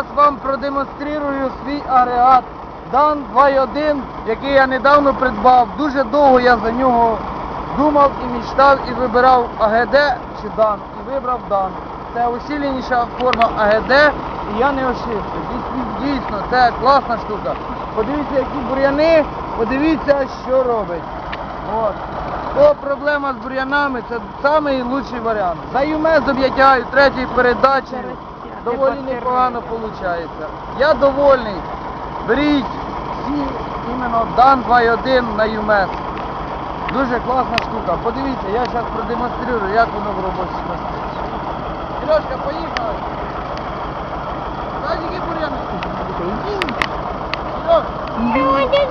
зараз вам продемонструю свій агрегат Дан 2.1, який я недавно придбав. Дуже довго я за нього думав і мечтав, і вибирав АГД чи Дан. І вибрав Дан. Це усиленіша форма АГД, і я не ошибся. Дійсно, це класна штука. Подивіться, які бур'яни, подивіться, що робить. От. О, проблема з бур'янами це найкращий варіант. За ЮМЕ з об'яття третьої передачі доволі непогано виходить. Я довольний. Беріть всі іменно Дан 2.1 на ЮМЕС. Дуже класна штука. Подивіться, я зараз продемонструю, як воно в робочій частині. Сережка, поїхали. Які бур'яни? Сереж, Не ходіть,